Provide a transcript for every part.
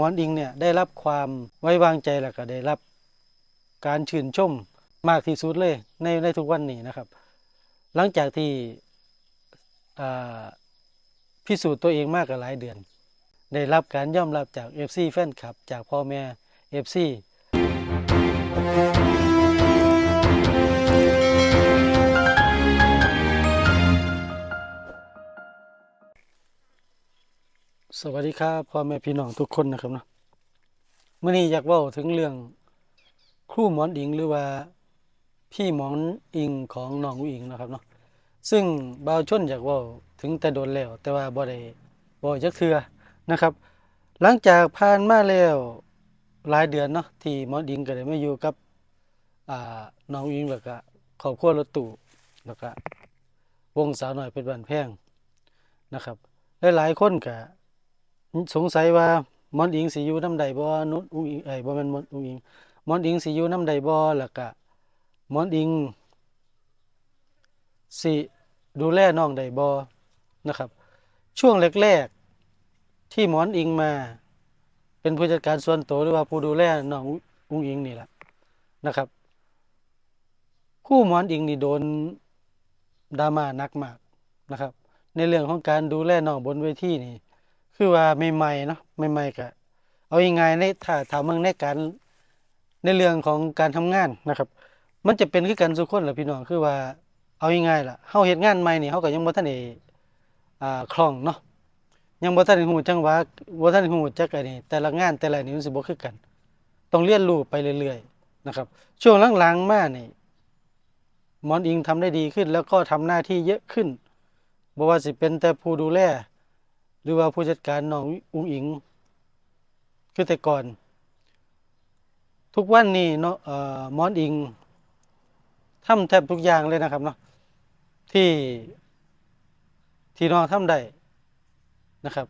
หมอนอิงเนี่ยได้รับความไว้วางใจแล้วก็ได้รับการชื่นชมมากที่สุดเลยในในทุกวันนี้นะครับ หลังจากที่พิสูจน์ตัวเองมากกว่าหลายเดือน ได้รับการยอมรับจาก FC แฟนคลับ จากพ่อแม่ FC สวัสดีครับพ่อแม่พี่น้องทุกคนนะครับเนาะเมื่อนี้อยากเว้าถึงเรื่องครูหมอนอิงหรือว่าพี่หมอนอิงของน้องอุ๋งอิงนะครับเนาะซึ่งบ่าวชนอยากเว้าถึงแต่โดนแล้ว แต่ว่าบ่ได้บ่จักเทื่อนะครับ หลังจากผ่านมาแล้วหลายเดือนเนาะที่หมอนอิงก็ได้มาอยู่กับอ่าน้องอุ๋งอิงแล้วก็ครอบครัวรถตู้แล้วก็วงสาวหน้อยเป็นบ้านแพงนะครับหลายๆคนก็ สงสัยว่ามอนอิงสิอยู่น้ำใดบ่นุชอุ้งอิงเอ้บ่แม่นมอนอุ้งอิงมอนอิงสิอยู่น้ำใดบ่ล้วก็หมอนอิงสิดูแลน้องใดบ่นะครับ ช่วงแรกๆที่มอนอิงมา เป็นผู้จัดการส่วนตัวหรือว่าผู้ดูแลน้องอุ้งอิงนี่แหละนะครับคู่มอนอิงนี่โดนดราม่านักมากนะครับ ในเรื่องของการดูแลน้องบนเวทีนี่ คือว่าใหม่ๆเนาะใหม่ๆก็เอายังไงในถ้าถามเมืองในการในเรื่องของการทำงานนะครับ มันจะเป็นคือกันทุคนแหละพี่น้องคือว่าเอายังไงล่ะเฮาเฮ็ดงานใหม่นี่เฮาก็ยังบ่ทันได้อ่าคล่องเนาะยังบ่ทันได้ฮู้จังหวะบ่ทันได้ฮู้จักอันนี้แต่ละงานแต่ละนี่มันสิบ่คือกัน ต้องเรียนรู้ไปเรื่อยๆนะครับ ช่วงหลังๆมานี่มอนอิงทำได้ดีขึ้น แล้วก็ทำหน้าที่เยอะขึ้นบ่ว่าสิเป็นแต่ผู้ดูแล หรือว่าผู้จัดการน้องอุ้งอิง คือแต่ก่อน ทุกวันนี้เนาะเอ่อหมอนอิงทำแทบทุกอย่างเลยนะครับเนาะที่ที่น้องทำได้นะครับ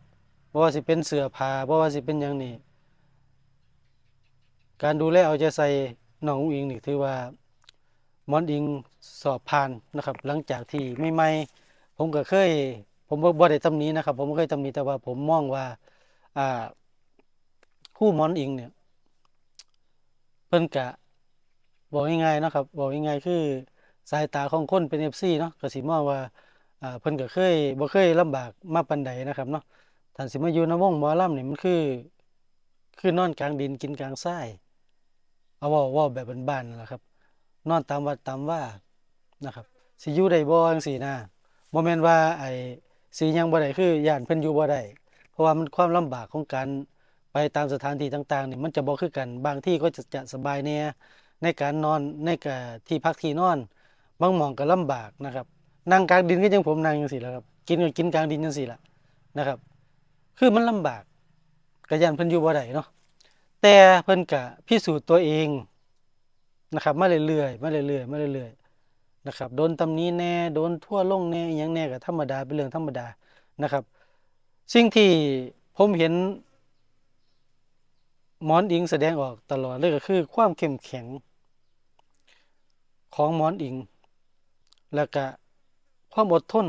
บ่ว่าสิเป็นเสื้อผ้าบ่ว่าสิเป็นหยังนี่การดูแลเอาใจใส่น้องอุ้งอิงนี่ถือว่ามอนอิงสอบผ่านนะครับ หลังจากที่ใหม่ผมก็เคย ผมบ่บ่ได้ตำหนี้นะครับ ผมบ่เคยตำหนี้แต่ว่า ผมมองว่า อ่าคู่มอนอิงเนี่ย เพิ่นกะบอกง่ายๆเนาะครับบอกง่ายๆคือสายตาของคนเป็น FC เนาะก็สิมองว่าอ่าเพิ่นก็เคยบ่เคยลำบากมาปานใดนะครับเนาะท่านสิมาอยู่ในวงหมอลำนี่มันคือ คือนอนกลางดินกินกลางทรายเอาเว้าเว้าแบบบ้านๆนั่นล่ะครับ นอนตามวัดตามว่านะครับ สิอยู่ได้บ่จังซี่นะบ่แม่นว่าไอ้ สิหยังบ่ได้คือย้านเพิ่นอยู่บ่ได้เพราะว่ามันความลำบากของการไปตามสถานที่ต่างๆนี่มันจะบ่คือกันบางที่ก็จะจะสบายแน่ในการนอนในกที่พักที่นอน บางหม้องก็ลำบากนะครับนั่งกลางดินก็จังผมนั่งจังซี่แหละครับ กินก็กินกลางดินจังซี่ล่ะนะครับ คือมันลำบากก็ย้านเพิ่นอยู่บ่ได้เนาะแต่เพิ่นก็พิสูจน์ตัวเองนะครับมาเรื่อยๆมาเรื่อยๆมาเรื่อยๆ นะครับโดนตำหนิแน่โดนทั่วลงแน่อิหยังแน่ก็ธรรมดาเป็นเรื่องธรรมดานะครับ สิ่งที่ผมเห็นหมอนอิงแสดงออกตลอดเลยก็คือ ความเข้มแข็งของหมอนอิง แล้วก็ความอดทน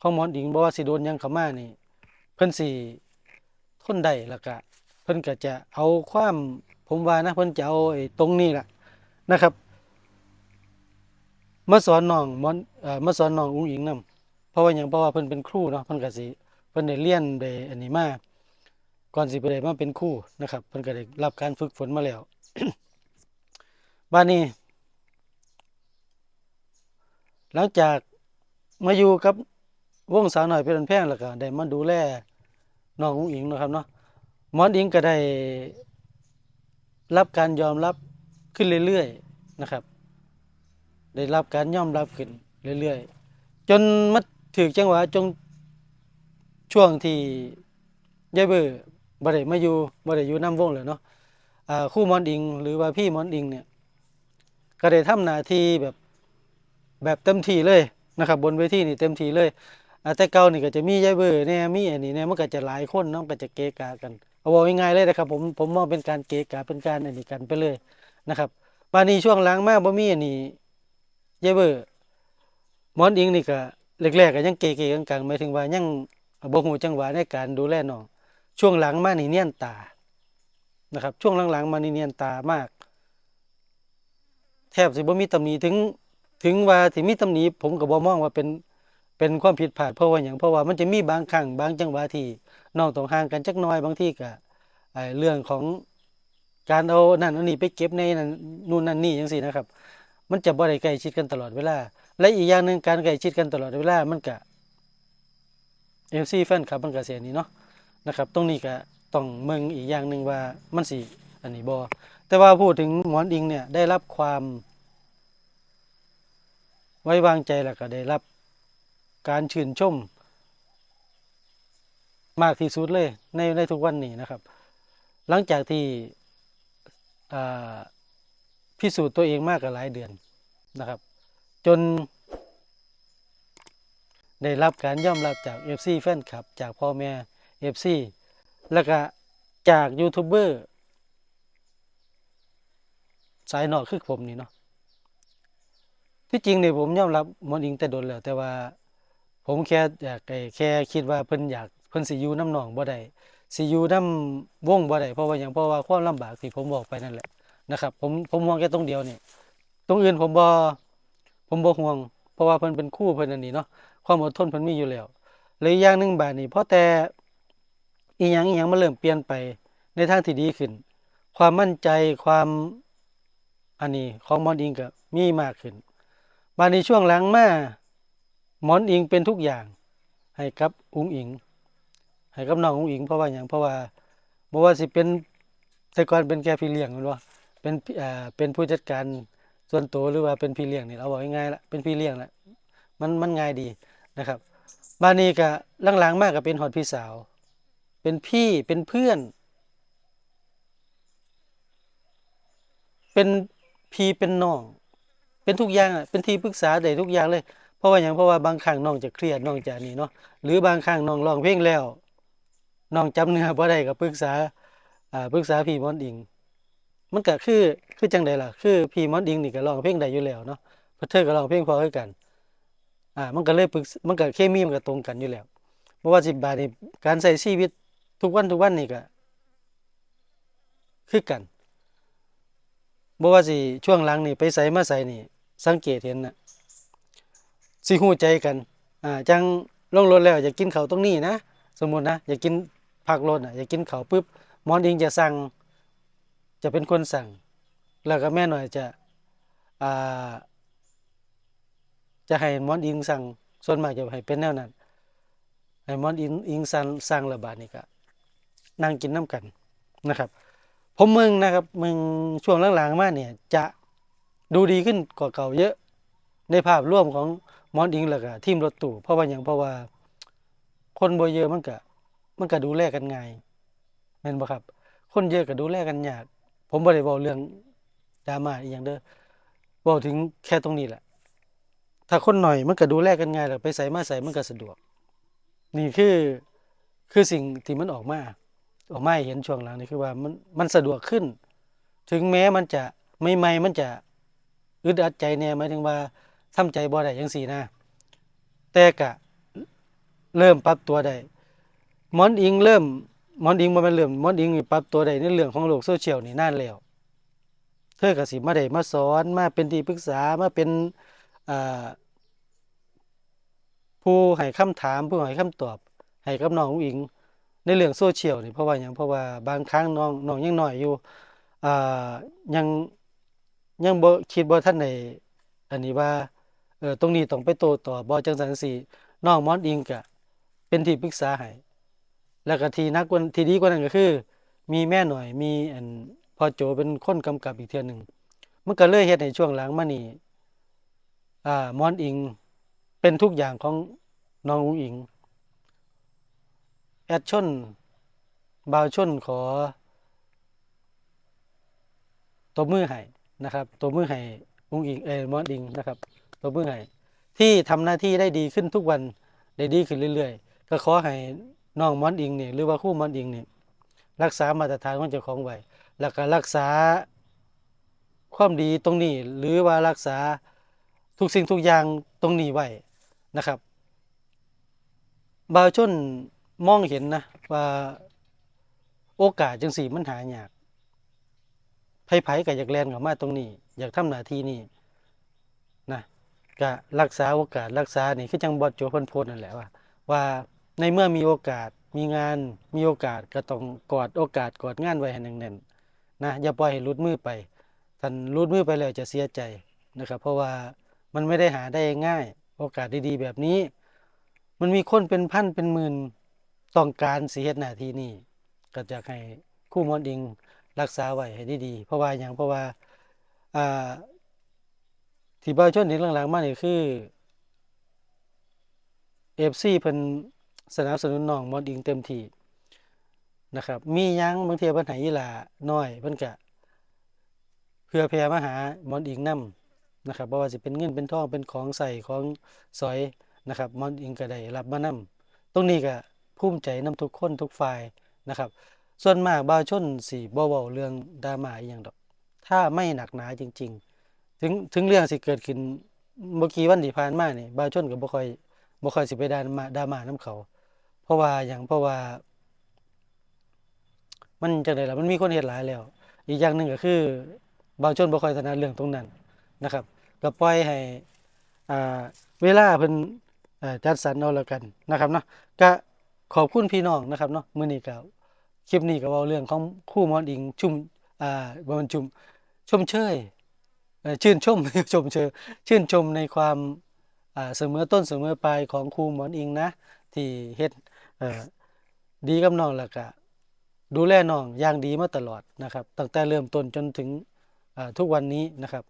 ของหมอนอิงบ่ว่าสิโดนยังข้ามานี่ เพิ่นสิทนได้แล้วก็เพิ่นก็จะเอาความผมว่านะเพิ่นจะเอาไอ้ตรงนี้แหละนะครับ มาสอนน้องมอนเอ่อมาสอนน้องอุ๋งอิงนํเพราะว่าหยังเพราะว่าเพิ่นเป็นครูเนาะเพิ่นก็สิเพิ่นได้เรียนได้อันนี้มาก่อนสิไปได้มาเป็นครูนะครับเพิ่นก็ได้รับการฝึกฝนมาแล้วบัดนี้ หลังจากมาอยู่กับวงสาวหน้อยเพชรบ้านแพงแล้วก็ได้มาดูแลน้องอุ๋งอิงนะครับเนาะมอนอิงก็ได้รับการยอมรับขึ้นเรื่อยๆนะครับ ได้รับการยอมรับขึ้นเรื่อยๆ จนมาถึกจังหวะจงช่วงที่ยายเบอร์บ่ได้มาอยู่บ่ได้อยู่นำวงแล้วเนาะอ่าครูหมอนอิง หรือว่าพี่มอนอิงเนี่ยก็ได้ทำหน้าที่แบบแบบเต็มที่เลยนะครับ บนเวทีนี่เต็มที่เลยแต่เก่านี่ก็จะมียายเบอร์แหน่ยมีอันนี้แหน่ยมันก็จะหลายคนเนาะก็จะเกะกะกันเอาเว้าง่ายๆเลยนะครับผมผมมองเป็นการเกะกะเป็นการอันนี้กันไปเลยนะครับบานี้ช่วงหลังมาบ่มีอันนี้ ยายเบอร์มอนอิงนี่ก็แรกๆก็ยังเกะๆกังๆหมายถึงว่ายังบ่ฮู้จังหวะในการดูแลน้องช่วงหลังมานี่เนียนตานะครับ ช่วงหลังๆมานี่เนียนตามาก แทบสิบ่มีตำหนิถึงถึงว่าสิมีตำหนิผมก็บ่มองว่าเป็นเป็นความผิดพลาดเพราะว่าหยังเพราะว่ามันจะมีบางครั้งบางจังหวะที่น้องต้องห่างกันจักน่อยบางทีก็ไอ้เรื่องของการเอานั่นอานี่ไปเก็บในนั่นนู่นนั่นนี่จังซี่นะครับ มันจะบ่ได้ใกล้ชิดกันตลอดเวลา และอีกอย่างหนึ่งการใกล้ชิดกันตลอดเวลา มันก็ FC แฟนคลับมันก็เสียนี่เนาะนะครับ ตรงนี้ก็ต้องเมืองอีกอย่างหนึ่งว่ามันสิอันนี้บ่แต่ว่าพูดถึงหมอนอิงเนี่ยได้รับความ ไว้วางใจแล้วก็ได้รับการชื่นชม มากที่สุดเลยในในทุกวันนี้นะครับ หลังจากที่อ่า พิสูจน์ตัวเองมากกับหลายเดือนนะครับ จน ได้รับการยอมรับจาก FC แฟนคลับ จากพ่อแม่ FC แล้วก็จากยูทูบเบอร์สายนอกคือผมนี่เนาะที่จริงเนี่ยผมยอมรับมอนอิงแต่โดนแล้ว แต่ว่า ผมแค่อยากให้แค่คิดว่าเพิ่นอยากเพิ่นสิยูน้ำหนองบ่ได้สิยูน้ำวงบ่ได้เพราะว่าหยังเพราะว่าความลำบากที่ผมบอกไปนั่นแหละ นะครับ ผมผมห่วงแค่ตรงเดียวนี่ตรงอื่นผมบ่ผมบ่ห่วง เพราะว่าเพิ่นเป็นคู่เพิ่นอันนี้เนาะความอดทนเพิ่นมีอยู่แล้วเลยอย่างหนึ่งบานี้เพราะแต่อีหยังอีหยังมันเริ่มเปลี่ยนไปในทางที่ดีขึ้น ความมั่นใจความอันนี้ของมอนอิงก็มีมากขึ้นบานี้ช่วงหลังมาหมอนอิงเป็นทุกอย่าง ให้กับอุ้งอิง ให้กับน้องอุ้งอิงเพราะว่าหยังเพราะว่าบ่ว่าสิเป็นแต่ก่อนเป็นแค่พี่เลี้ยงม่นบ่ เป็นอ่าเป็นผู้จัดการส่วนตัวหรือว่าเป็นพี่เลี้ยงนี่เอาบอกง่ายๆละเป็นพี่เลี้ยงละมันมันง่ายดีนะครับบ้านนี้ก็หลังๆมากก็เป็นฮอดพี่สาว เป็นพี่เป็นเพื่อน เป็นพี่เป็นน้อง เป็นทุกอย่างอะเป็นที่ปรึกษาได้ทุกอย่างเลย เพราะว่าหยังเพราะว่าบางครั้งน้องจะเครียดน้องจะนี่เนาะหรือบางครั้งน้องร้องเพลงแล้วน้องจำเนื้อบ่ได้ก็ปรึกษาอ่าปรึกษาพี่มอนอิง มันก็คือคือจังไดล่ะ คือพี่มอนอิงนี่ก็ร้องเพลงได้อยู่แล้วเนาะพราะเธอก็ร้องเพลงพอคือกัน อ่า มันก็เลยปรึกมันก็เคมีมันก็ตรงกันอยู่แล้วบ่ว่าสิบาทนี่การใช้ชีวิตทุกวันทุกวันนี่ก็คือกันบ่ว่าสิช่วงหลังนี่ไปไสมาไสนี่ สังเกตเห็นนะสิฮู้ใจกัน อ่า จังลงรถแล้วอยากกินเขาตรงนี้นะ สมมุตินะ อยากกินพักรถน่ะอยากกินเขาปึ๊บมอนอิงจะสั่ง จะเป็นคนสั่ง แล้วก็แม่หน่อยจะจะให้มอนอิงสั่งส่วนมากจะให้เป็นแนวนั้นให้มอนอิงอิงสั่งสั่งและบาดนี้ก็นั่งกินน้ำกันนะครับ ผมมึงนะครับมึงช่วงหลังๆมาเนี่ยจะดูดีขึ้นกว่าเก่าเยอะในภาพรวมของมอนอิงแล้วก็ทีมรถตู้เพราะว่าหยังเพราะว่าคนบ่เยอะมันก็มันก็ดูแลกันง่ายแม่นบ่ครับ คนเยอะก็ดูแลกันยาก ผมบ่ได้เว้าเรื่องดราม่าอีหยังเด้อเว้าถึงแค่ตรงนี้แหละ ถ้าคนหน่อยมันก็ดูแลกันง่ายแหละไปไสมาไสมันก็สะดวก นี่คือคือสิ่งที่มันออกมา ออกมาเห็นช่วงหลังนี่คือว่ามันมันสะดวกขึ้น ถึงแม้มันจะใหม่ๆมันจะอึดอัดใจแน่หมายถึงว่าทำใจบ่ได้จังซี่นะแต่ก็เริ่มปรับตัวได้มอนอิงเริ่ม มอนอิงบ่แม่นเริ่มหมอนอิงนี่ปรับตัวได้ในเรื่องของโลกโซเชียลนี่นานแล้วเธอก็สิมาได้มาสอนมาเป็นที่ปรึกษามาเป็นผู้ให้คำถามผู้ให้คำตอบให้กับน้องอุ๋งอิงในเรื่องโซเชียลนี่เพราะว่าหยังเพราะว่าบางครั้งน้องน้องยังน้อยอยู่อ่ายังยังบ่คิดบ่ทันได้อันนี้ว่าเออตรงนี้ต้องไปโต้ตอบ่จังซั่นจังซี่น้องมอนอิงก็เป็นที่ปรึกษาให้ แล้วก็ทีนักว่าที่ดีกว่านั้นก็คือ มีแม่หน่อยมีอันพ่อโจเป็นคนกำกับอีกเทือหนึ่งมันก็เลยเฮ็ดให้ช่วงหลังมานี่อ่ามอนอิงเป็นทุกอย่างของน้องอุงอิงแอดชนบาวชนขอตบมือให้นะครับตบมือให้อุงอิงเออมอนอิงนะครับตบมือให้ที่ทำหน้าที่ได้ดีขึ้นทุกวันได้ดีขึ้นเรื่อย ๆ ก็ขอให้ น้องมอนอิงนี่หรือว่าคู่มอนอิงนี่รักษามาตรฐานของเจ้าของไว้แล้วก็รักษาความดีตรงนี้ หรือว่ารักษาทุกสิ่งทุกอย่างตรงนี้ไว้นะครับบาวชนมองเห็นนะว่าโอกาสจังสี่มันหายากไผๆก็อยากแลนเข้ามาตรงนี้ อยากทำหน้าที่นี้นะก็รักษาโอกาสรักษานี่คือจังบอดโจพิ่นโพสต์นั่นแหละว่าว่า ในเมื่อมีโอกาสมีงานมีโอกาสก็ต้องกอดโอกาสกอดงานไว้ให้แน่นๆนะอย่าปล่อยให้ลุดมือไปท่านลุดมือไปแล้วจะเสียใจนะครับ เพราะว่ามันไม่ได้หาได้ง่าย โอกาสดีๆ แบบนี้ มันมีคนเป็นพันเป็นหมื่นต้องการสิเฮ็ดหน้าที่นี้ก็อยากให้คู่มอนอิงรักษาไว้ให้ดีๆเพราะว่าหยังเพราะว่าอ่าที่บ่าวชนเห็นหลังๆมานี่คือ FC เพิ่น สนับสนุนน้องมอนอิงเต็มที่นะครับ มียังบางเทียเพิ่นห้อีหลาน้อยเพิ่นก็เพื่อแผ่มาหามอนอิงนํนะครับบ่ว่าสิเป็นเงินเป็นทองเป็นของใส่ของสอยนะครับมอนอิงก็ได้รับมานํตรงนี้ก็ภูมิใจนํทุกคนทุกฝ่ายนะครับ ส่วนมากบ่าวชนสิบ่เว้าเรื่องดราม่าอีหยังดอก ถ้าไม่หนักหนาจริง ๆ ถึงถึงเรื่องสิเกิดขึ้นบ่อกี่วันที่ผ่านมานี่บ่าวชนก็บ่ค่อยบ่ค่อยสิไปดราม่าดราม่านำเขา ราะว่าหยังเพราะว่า มันจังได๋ล่ะมันมีคนเฮ็ดหลายแล้ว อีกอย่างหนึ่งก็คือบาวชนบ่ค่อยถนัดเรื่องตรงนั้นนะครับก็ปล่อยให้เวลาเพิ่นจัดสรรเอาแล้วกันนะครับเนาะก็ขอบคุณพี่น้องนะครับเนาะมื้อนี้ก็คลิปนี้ก็เว้าเรื่องของครูหมอนอิงชุมอ่าบ่แม่นชุมชมเชยชื่นชมชมเชยชื่นชมในความอ่าเสมอต้นเสมอปลายของครูหมอนอิงนะที่เฮ็ด ดีกับน้องแล้วก็ดูแลน้องอย่างดีมาตลอดนะครับ ตั้งแต่เริ่มต้นจนถึงทุกวันนี้นะครับ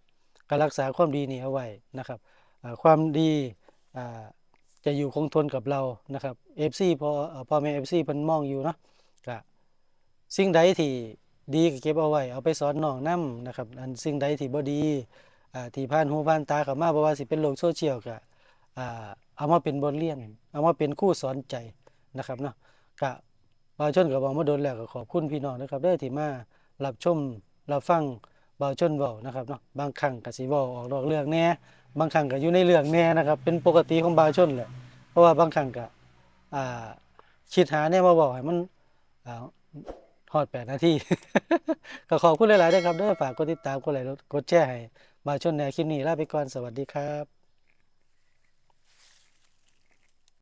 ก็รักษาความดีนี้เอาไว้นะครับความดีจะอยู่คงทนกับเรานะครับ FC พอเอ่อพ่อแม่ FC เพิ่นมองอยู่เนาะก็สิ่งใดที่ดีก็เก็บเอาไว้ เอาไปสอนน้องนํนะครับอันสิ่งใดที่บ่ดีที่ผ่านหูผ่านตาเข้ามาบ่ว่าสิเป็นโลกโซเชียลก็เอามาเป็นบทเรียน เอามาเป็นครูสอนใจ นะครับเนาะก็บ่าวชนก็เว้ามาโดนแล้วก็ขอบคุณพี่น้องนะครับเด้ที่มารับชมรับฟังบาวชนเว้านะครับเนาะบางครั้งก็สิเว้าออกนอกเรื่องแน่บางครั้งก็อยู่ในเรื่องแน่นะครับ เป็นปกติของบาวชนแหละเพราะว่าบางครั้งก็อ่าคิดหาแนวมาเว้าให้มันอ่าฮอด8นาที ก็ขอบคุณหลายๆเด้อครับเด้อฝากกดติดตามกดไลค์กดแชร์ให้บาวชนแน่คลิปนี้ลาไปก่อนสวัสดีครับ